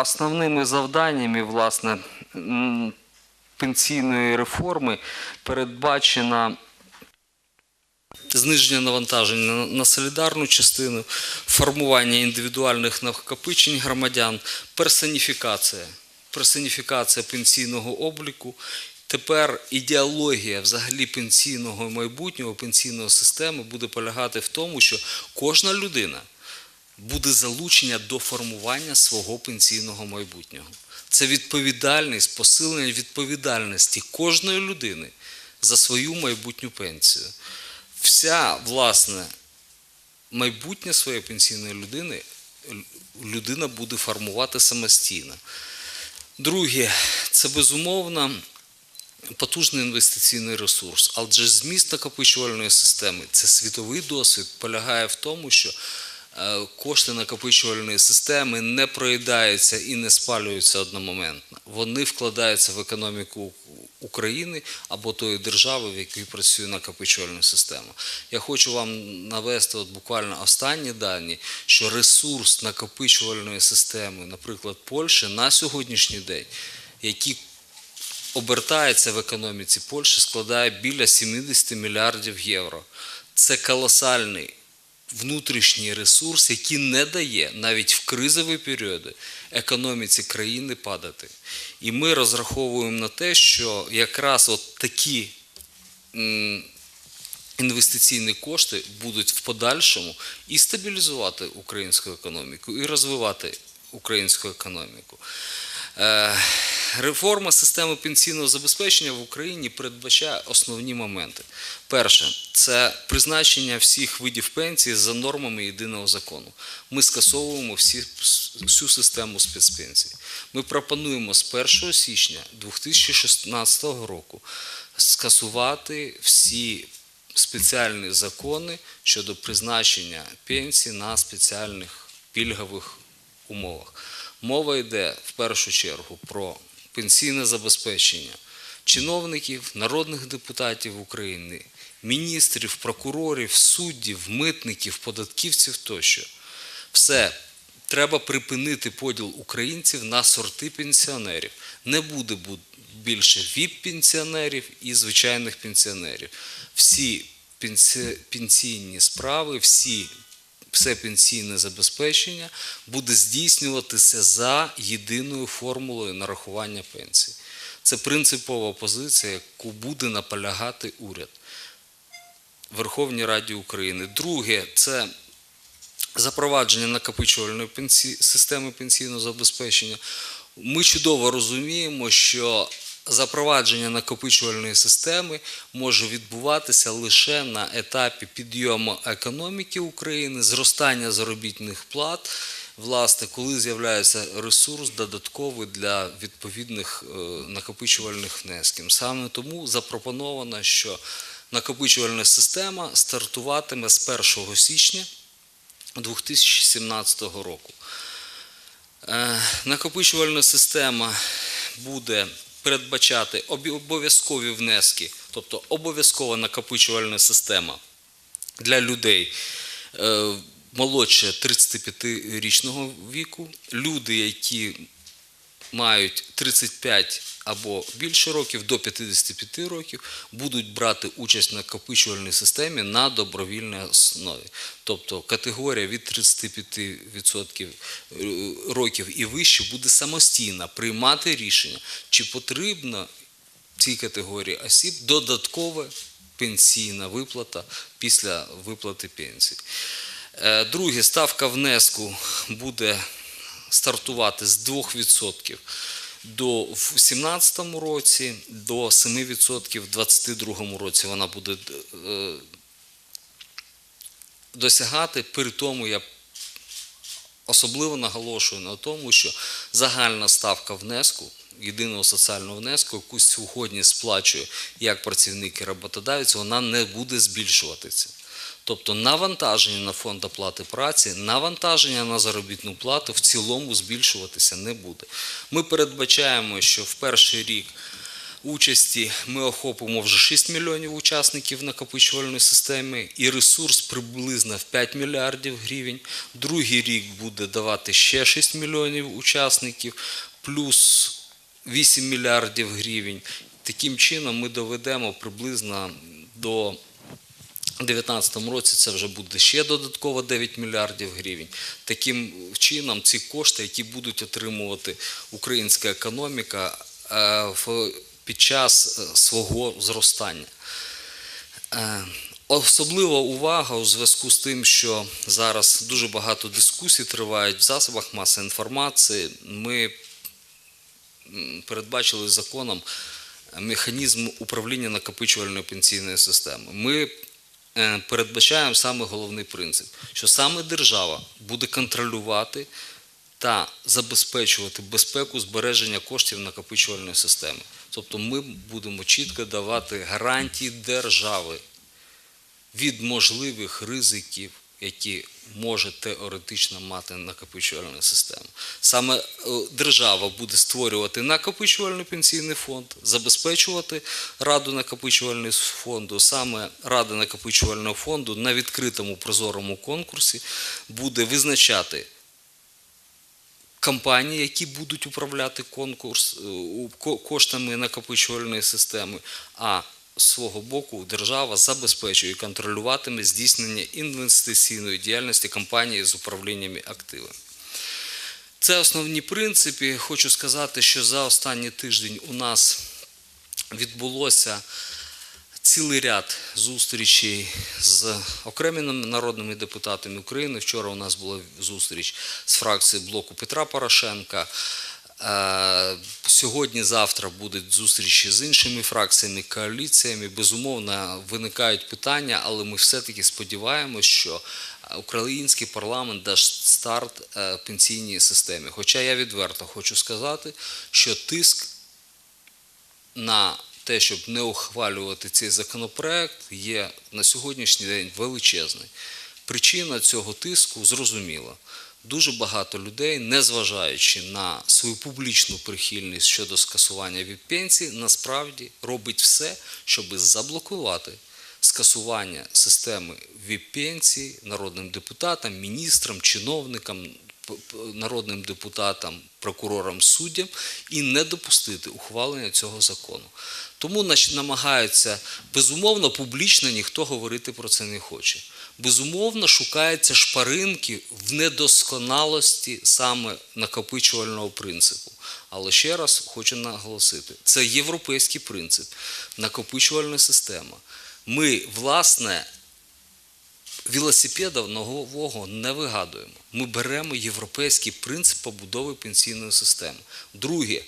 основними завданнями власне пенсійної реформи передбачена зниження навантаження на- солідарну частину, формування індивідуальних накопичень громадян, персоніфікація, персоніфікація пенсійного обліку. Тепер ідеологія взагалі пенсійного майбутнього, пенсійної системи буде полягати в тому, що кожна людина буде залучення до формування свого пенсійного майбутнього. Це відповідальність, посилення відповідальності кожної людини за свою майбутню пенсію. Вся, власне, майбутнє своєї пенсійної людини людина буде формувати самостійно. Друге, це безумовно потужний інвестиційний ресурс. Адже зміст накопичувальної системи це світовий досвід, полягає в тому, що кошти накопичувальної системи не проїдаються і не спалюються одномоментно. Вони вкладаються в економіку України або тої держави, в якій працює накопичувальна система. Я хочу вам навести от буквально останні дані, що ресурс накопичувальної системи, наприклад, Польщі на сьогоднішній день, який обертається в економіці Польщі, складає біля 70 мільярдів євро. Це колосальний внутрішній ресурс, який не дає навіть в кризові періоди економіці країни падати. І ми розраховуємо на те, що якраз от такі інвестиційні кошти будуть в подальшому і стабілізувати українську економіку, і розвивати українську економіку. Е, Реформа системи пенсійного забезпечення в Україні передбачає основні моменти. Перше це призначення всіх видів пенсії за нормами єдиного закону. Ми скасовуємо всі, всю систему спецпенсій. Ми пропонуємо з 1 січня 2016 року скасувати всі спеціальні закони щодо призначення пенсій на спеціальних пільгових умовах. Мова йде в першу чергу про пенсійне забезпечення чиновників, народних депутатів України, міністрів, прокурорів, суддів, митників, податківців тощо. Все. Треба припинити поділ українців на сорти пенсіонерів. Не буде більше ВІП-пенсіонерів і звичайних пенсіонерів. Всі пенсійні справи, всі все пенсійне забезпечення буде здійснюватися за єдиною формулою нарахування пенсій. Це принципова позиція, яку буде наполягати уряд Верховній Раді України. Друге це запровадження накопичувальної системи пенсійного забезпечення. Ми чудово розуміємо, що запровадження накопичувальної системи може відбуватися лише на етапі підйому економіки України, зростання заробітних плат. Власне, коли з'являється ресурс додатковий для відповідних е, накопичувальних внесків. Саме тому запропоновано, що накопичувальна система стартуватиме з 1 січня 2017 року. Е, Накопичувальна система буде передбачати обов'язкові внески, тобто обов'язкова накопичувальна система для людей е, молодше 35-річного віку, люди, які мають 35 або більше років, до 55 років, будуть брати участь в накопичувальній системі на добровільній основі. Тобто категорія від 35% е, років і вище буде самостійно приймати рішення, чи потрібно цій категорії осіб додаткова пенсійна виплата після виплати пенсії. Е, Друге, ставка внеску буде стартувати з 2% до в 2017 році, до 7% в 2022 році вона буде е, досягати. При тому я особливо наголошую на тому, що загальна ставка внеску, єдиного соціального внеску, яку сьогодні сплачує як працівник і роботодавець, вона не буде збільшуватися. Тобто навантаження на фонд оплати праці, навантаження на заробітну плату в цілому збільшуватися не буде. Ми передбачаємо, що в перший рік участі ми охопимо вже 6 мільйонів учасників накопичувальної системи і ресурс приблизно в 5 мільярдів гривень. Другий рік буде давати ще 6 мільйонів учасників, плюс 8 мільярдів гривень. Таким чином ми доведемо приблизно до 2019 році це вже буде ще додатково 9 мільярдів гривень. Таким чином, ці кошти, які будуть отримувати українська економіка е, під час е, свого зростання. Е, Особлива увага у зв'язку з тим, що зараз дуже багато дискусій тривають в засобах масової інформації. Ми передбачили законом механізм управління накопичувальної пенсійної системи. Ми передбачаємо саме головний принцип, що саме держава буде контролювати та забезпечувати безпеку збереження коштів накопичувальної системи. Тобто ми будемо чітко давати гарантії держави від можливих ризиків, які може теоретично мати накопичувальна система. Саме е, держава буде створювати накопичувальний пенсійний фонд, забезпечувати раду накопичувального фонду. Саме рада накопичувального фонду на відкритому прозорому конкурсі буде визначати компанії, які будуть управляти конкурс е, коштами накопичувальної системи, а з свого боку держава забезпечує і контролюватиме здійснення інвестиційної діяльності компанії з управліннями активами. Це основні принципи. Хочу сказати, що за останній тиждень у нас відбулося цілий ряд зустрічей з окремими народними депутатами України. Вчора у нас була зустріч з фракцією блоку Петра Порошенка. Е, Сьогодні, завтра будуть зустрічі з іншими фракціями, коаліціями. Безумовно, виникають питання, але ми все-таки сподіваємось, що український парламент дасть старт е, пенсійній системі. Хоча я відверто хочу сказати, що тиск на те, щоб не ухвалювати цей законопроект, є на сьогоднішній день величезний. Причина цього тиску зрозуміла. Дуже багато людей, незважаючи на свою публічну прихильність щодо скасування від пенсії, насправді робить все, щоб заблокувати скасування системи від пенсії народним депутатам, міністрам, чиновникам, народним депутатам, прокурорам, суддям і не допустити ухвалення цього закону. Тому намагаються безумовно публічно ніхто говорити про це не хоче. Безумовно, шукаються шпаринки в недосконалості саме накопичувального принципу. Але ще раз хочу наголосити: це європейський принцип, накопичувальна система. Ми, власне, велосипеда нового не вигадуємо. Ми беремо європейський принцип побудови пенсійної системи. Друге,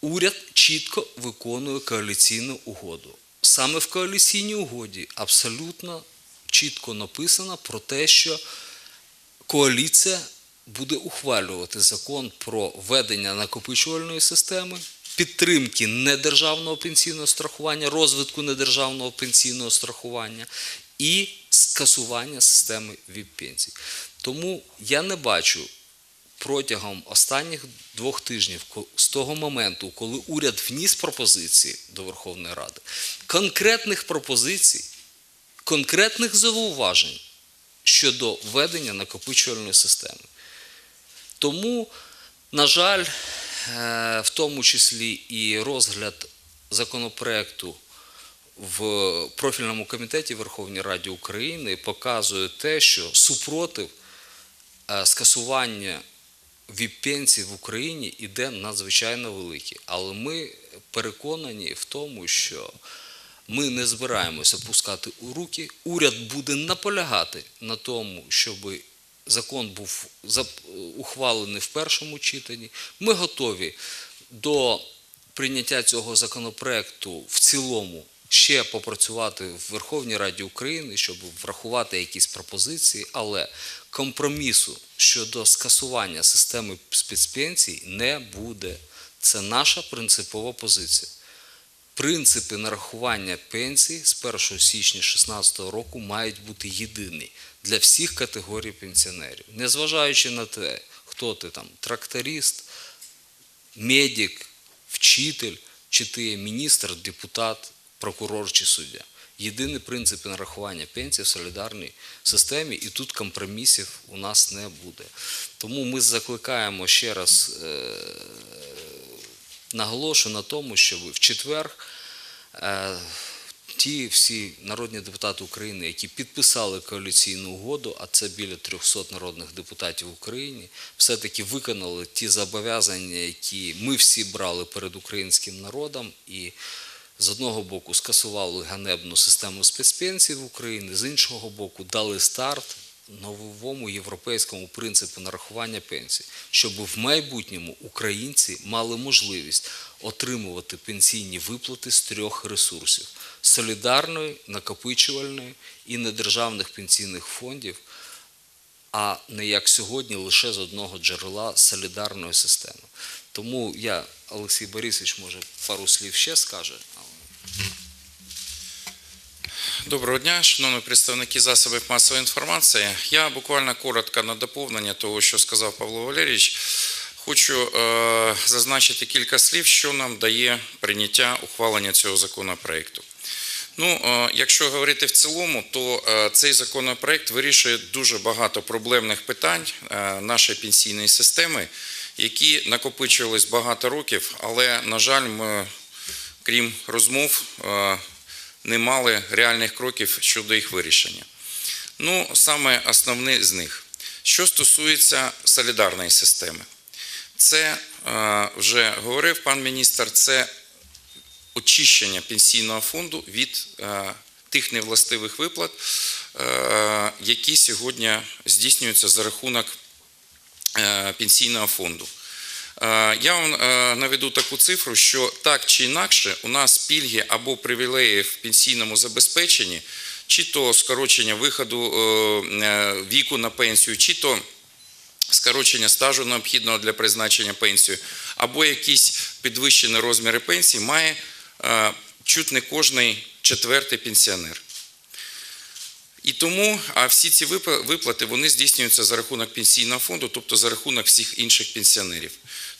уряд чітко виконує коаліційну угоду. Саме в коаліційній угоді абсолютно чітко написано про те, що коаліція буде ухвалювати закон про введення накопичувальної системи, підтримки недержавного пенсійного страхування, розвитку недержавного пенсійного страхування і скасування системи від пенсій. Тому я не бачу протягом останніх двох тижнів, з того моменту, коли уряд вніс пропозиції до Верховної Ради, конкретних пропозицій, конкретних зауважень щодо введення накопичувальної системи. Тому, на жаль, е, в тому числі і розгляд законопроекту в профільному комітеті Верховної Ради України показує те, що супротив е, скасування від пенсій в Україні іде надзвичайно великий. Але ми переконані в тому, що ми не збираємося пускати у руки. Уряд буде наполягати на тому, щоб закон був ухвалений в першому читанні. Ми готові до прийняття цього законопроекту в цілому ще попрацювати в Верховній Раді України, щоб врахувати якісь пропозиції, але компромісу щодо скасування системи спецпенсій не буде. Це наша принципова позиція. Принципи нарахування пенсій з 1 січня 2016 року мають бути єдині для всіх категорій пенсіонерів, незважаючи на те, хто ти там тракторист, медик, вчитель, чи ти є міністр, депутат, прокурор чи суддя. Єдині принципи нарахування пенсій в солідарній системі, і тут компромісів у нас не буде. Тому ми закликаємо ще раз наголошую на тому, щоб в четвер е, ті всі народні депутати України, які підписали коаліційну угоду, а це біля 300 народних депутатів в Україні, все-таки виконали ті зобов'язання, які ми всі брали перед українським народом, і з одного боку скасували ганебну систему спецпенсій в Україні, з іншого боку дали старт новому європейському принципу нарахування пенсій, щоб в майбутньому українці мали можливість отримувати пенсійні виплати з трьох ресурсів: солідарної, накопичувальної і недержавних пенсійних фондів, а не як сьогодні лише з одного джерела солідарної системи. Тому я, Олексій Борисович, може пару слів ще скаже. Доброго дня, шановні представники засобів масової інформації. Я буквально коротко на доповнення того, що сказав Павло Валерійович, хочу е, зазначити кілька слів, що нам дає прийняття ухвалення цього законопроекту. Ну, е, якщо говорити в цілому, то е, цей законопроект вирішує дуже багато проблемних питань е, нашої пенсійної системи, які накопичувались багато років, але, на жаль, ми, крім розмов, не мали реальних кроків щодо їх вирішення. Ну, саме основне з них. Що стосується солідарної системи, це е, вже говорив пан міністр, це очищення пенсійного фонду від е, тих невластивих виплат, е, які сьогодні здійснюються за рахунок пенсійного фонду. Е, Я вам е, наведу таку цифру, що так чи інакше у нас пільги або привілеї в пенсійному забезпеченні, чи то скорочення виходу е, віку на пенсію, чи то скорочення стажу необхідного для призначення пенсії, або якісь підвищені розміри пенсії має чуть не кожний четвертий пенсіонер. І тому всі ці виплати вони здійснюються за рахунок пенсійного фонду, тобто за рахунок всіх інших пенсіонерів.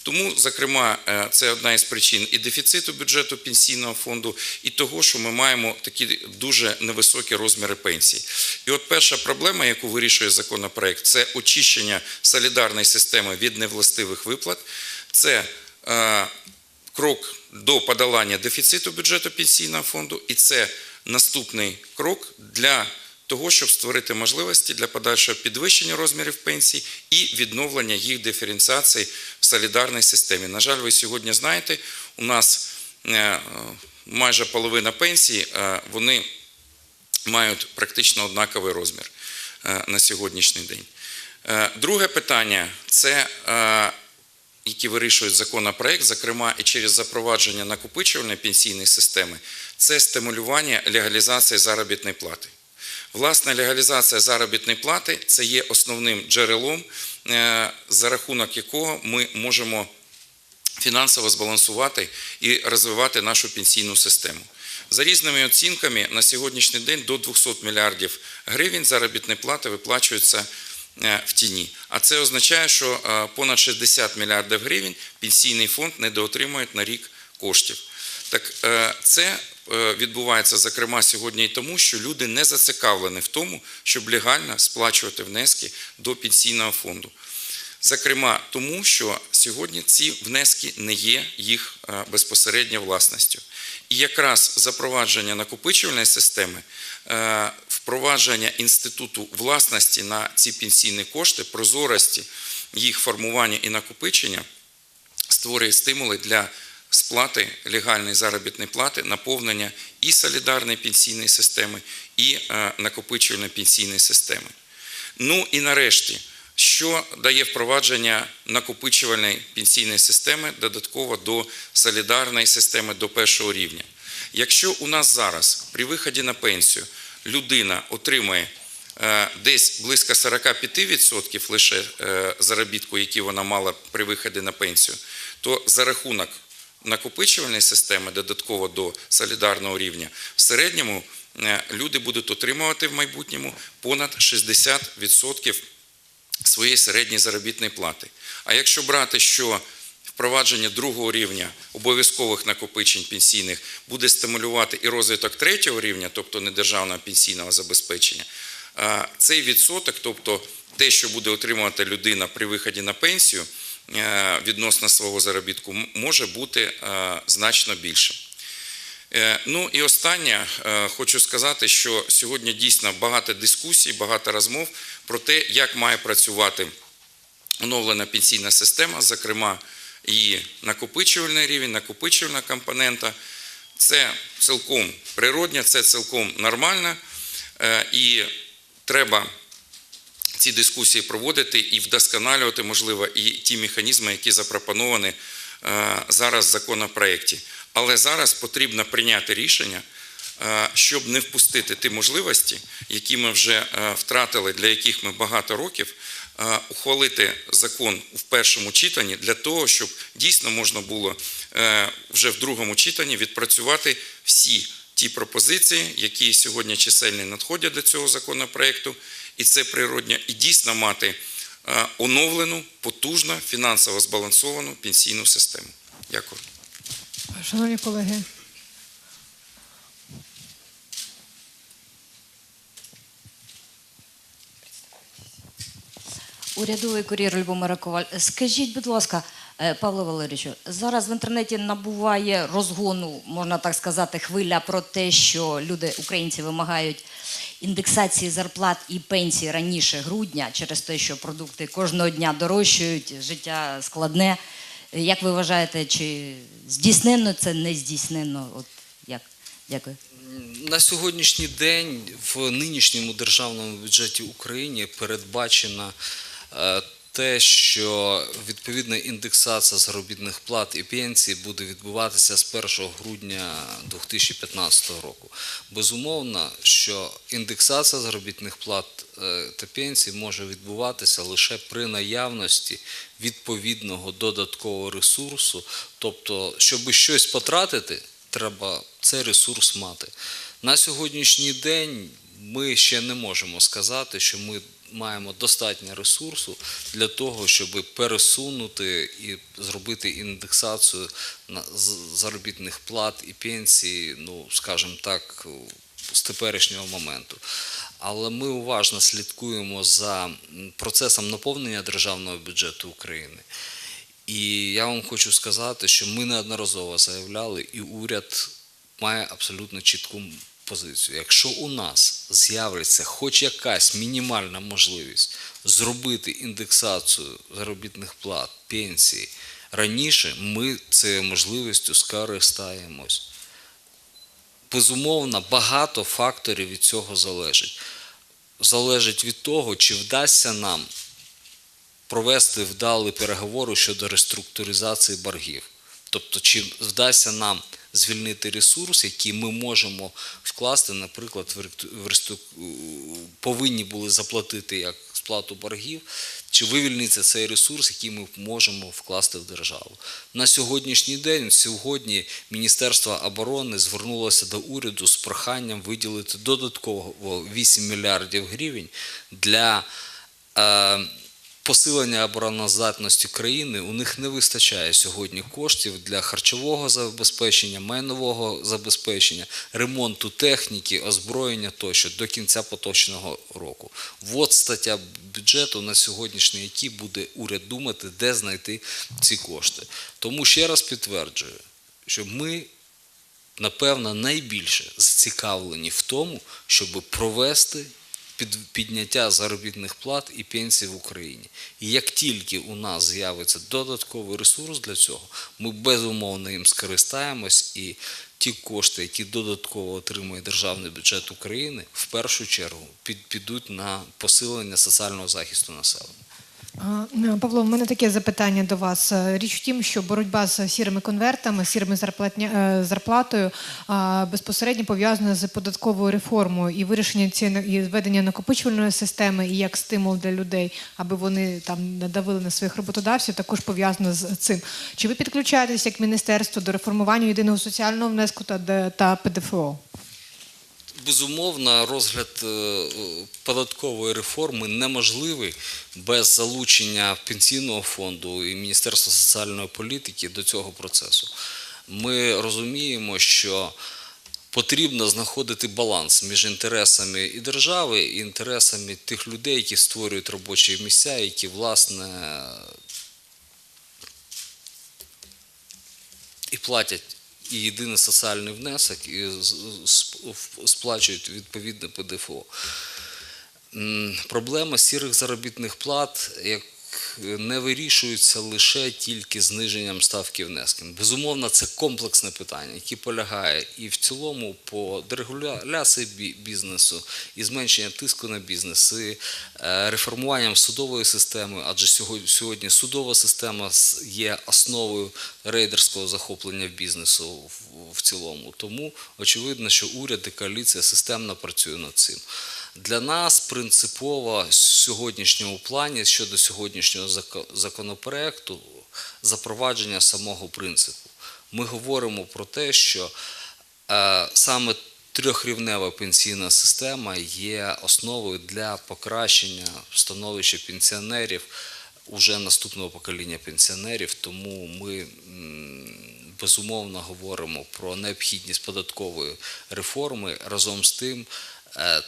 Тому, зокрема, е, це одна із причин і дефіциту бюджету пенсійного фонду, і того, що ми маємо такі дуже невисокі розміри пенсій. І от перша проблема, яку вирішує законопроект, це очищення солідарної системи від невластивих виплат. Це е, крок до подолання дефіциту бюджету пенсійного фонду, і це наступний крок для того, щоб створити можливості для подальшого підвищення розмірів пенсій і відновлення їх диференціації в солідарній системі. На жаль, ви сьогодні знаєте, у нас е, майже половина пенсій, е, вони мають практично однаковий розмір е, на сьогоднішній день. Друге питання це які вирішують законопроект, зокрема і через запровадження накопичувальної пенсійної системи, це стимулювання легалізації заробітної плати. Власне, легалізація заробітної плати це є основним джерелом, е, за рахунок якого ми можемо фінансово збалансувати і розвивати нашу пенсійну систему. За різними оцінками, на сьогоднішній день до 200 мільярдів гривень заробітної плати виплачуються е, в тіні. А це означає, що е, понад 60 мільярдів гривень пенсійний фонд недоотримує на рік коштів. Так це відбувається зокрема сьогодні і тому, що люди не зацікавлені в тому, щоб легально сплачувати внески до пенсійного фонду. Зокрема, тому що сьогодні ці внески не є їх е, безпосередньо власністю. І якраз запровадження накопичувальної системи, е, впровадження інституту власності на ці пенсійні кошти, прозорості їх формування і накопичення створює стимули для сплати легальної заробітної плати, наповнення і солідарної пенсійної системи, і е, накопичувальної пенсійної системи. Ну і нарешті, що дає впровадження накопичувальної пенсійної системи додатково до солідарної системи до першого рівня. Якщо у нас зараз при виході на пенсію людина отримує е, десь близько 45% лише е, заробітку, який вона мала при виході на пенсію, то за рахунок накопичувальної системи додатково до солідарного рівня в середньому е, люди будуть отримувати в майбутньому понад 60% своєї середньої заробітної плати. А якщо брати, що впровадження другого рівня обов'язкових накопичень пенсійних буде стимулювати і розвиток третього рівня, тобто недержавного пенсійного забезпечення, е, цей відсоток, тобто те, що буде отримувати людина при виході на пенсію відносно свого заробітку, може бути е, значно більшим. Е, Ну і останнє, е, хочу сказати, що сьогодні дійсно багато дискусій, багато розмов про те, як має працювати оновлена пенсійна система, зокрема її накопичувальний рівень, накопичувальна компонента. Це цілком природня, це цілком нормально, Е, і треба ці дискусії проводити і вдосконалювати, можливо, і ті механізми, які запропоновані е, зараз в законопроєкті. Але зараз потрібно прийняти рішення, е, щоб не впустити ті можливості, які ми вже е, втратили, для яких ми багато років, ухвалити закон в першому читанні для того, щоб дійсно можна було вже в другому читанні відпрацювати всі ті пропозиції, які сьогодні чисельні надходять до цього законопроекту, і це природньо, і дійсно мати е, оновлену, потужну, фінансово збалансовану пенсійну систему. Дякую. Шановні колеги, Урядовий кур'єр Любомира Коваль. Скажіть, будь ласка, Павло Валерійовичу, зараз в інтернеті набуває розгону, можна так сказати, хвиля про те, що люди, українці, вимагають індексації зарплат і пенсій раніше грудня через те, що продукти кожного дня дорожчають, життя складне. Як ви вважаєте, чи здійснено це не здійснено? От як? Дякую. На сьогоднішній день в нинішньому державному бюджеті України передбачено е, те, що відповідна індексація заробітних плат і пенсій буде відбуватися з 1 грудня 2015 року. Безумовно, що індексація заробітних плат е, та пенсій може відбуватися лише при наявності відповідного додаткового ресурсу, тобто, щоб щось потратити, треба цей ресурс мати. На сьогоднішній день ми ще не можемо сказати, що ми маємо достатньо ресурсу для того, щоб пересунути і зробити індексацію заробітних плат і пенсій, ну скажімо так, з теперішнього моменту. Але ми уважно слідкуємо за процесом наповнення державного бюджету України. І я вам хочу сказати, що ми неодноразово заявляли, і уряд має абсолютно чітку позицію. Якщо у нас з'явиться хоч якась мінімальна можливість зробити індексацію заробітних плат, пенсій раніше, ми цією можливістю скористаємось. Безумовно, багато факторів від цього залежить. Залежить від того, чи вдасться нам провести вдалі переговори щодо реструктуризації боргів. Тобто, чи вдасться нам звільнити ресурс, який ми можемо вкласти, наприклад, в ресту- повинні були заплатити як сплату боргів, чи вивільниться цей ресурс, який ми можемо вкласти в державу. На сьогоднішній день, сьогодні Міністерство оборони звернулося до уряду з проханням виділити додатково 8 мільярдів гривень для е, посилення обороноздатності країни у них не вистачає сьогодні коштів для харчового забезпечення, майнового забезпечення, ремонту техніки, озброєння тощо до кінця поточного року. От стаття бюджету на сьогоднішній, який буде уряд думати, де знайти ці кошти. Тому ще раз підтверджую, що ми напевно, найбільше зацікавлені в тому, щоб провести підняття заробітних плат і пенсій в Україні. І як тільки у нас з'явиться додатковий ресурс для цього, ми безумовно їм скористаємось і ті кошти, які додатково отримує державний бюджет України, в першу чергу під, підуть на посилення соціального захисту населення. Е, Павло, в мене таке запитання до вас. Е, Річ в тім, що боротьба з сірими конвертами, сірими зарплатня, е, зарплатою безпосередньо пов'язана з податковою реформою і вирішення цієї і введення накопичувальної системи і як стимул для людей, аби вони там надавили на своїх роботодавців, також пов'язано з цим. Чи ви підключаєтесь як міністерство до реформування єдиного соціального внеску та, та ПДФО? Безумовно, розгляд е, податкової реформи неможливий без залучення пенсійного фонду і Міністерства соціальної політики до цього процесу. Ми розуміємо, що потрібно знаходити баланс між інтересами і держави, і інтересами тих людей, які створюють робочі місця, які власне і платять і єдиний соціальний внесок, і сплачують відповідне ПДФО. Проблема сірих заробітних плат як не вирішується лише тільки зниженням ставки внесків. Безумовно, це комплексне питання, яке полягає і в цілому по дерегуляції бізнесу, і зменшення тиску на бізнес, і е, реформуванням судової системи, адже сьогодні, судова система є основою рейдерського захоплення бізнесу в цілому. Тому очевидно, що уряд і коаліція системно працює над цим. Для нас принципово в сьогоднішньому плані щодо сьогоднішнього законопроекту запровадження самого принципу. Ми говоримо про те, що е, саме трьохрівнева пенсійна система є основою для покращення становища пенсіонерів уже наступного покоління пенсіонерів. Тому ми безумовно говоримо про необхідність податкової реформи. Разом з тим,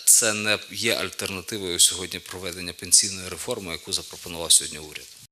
це не є альтернативою сьогодні проведення пенсійної реформи, яку запропонував сьогодні уряд.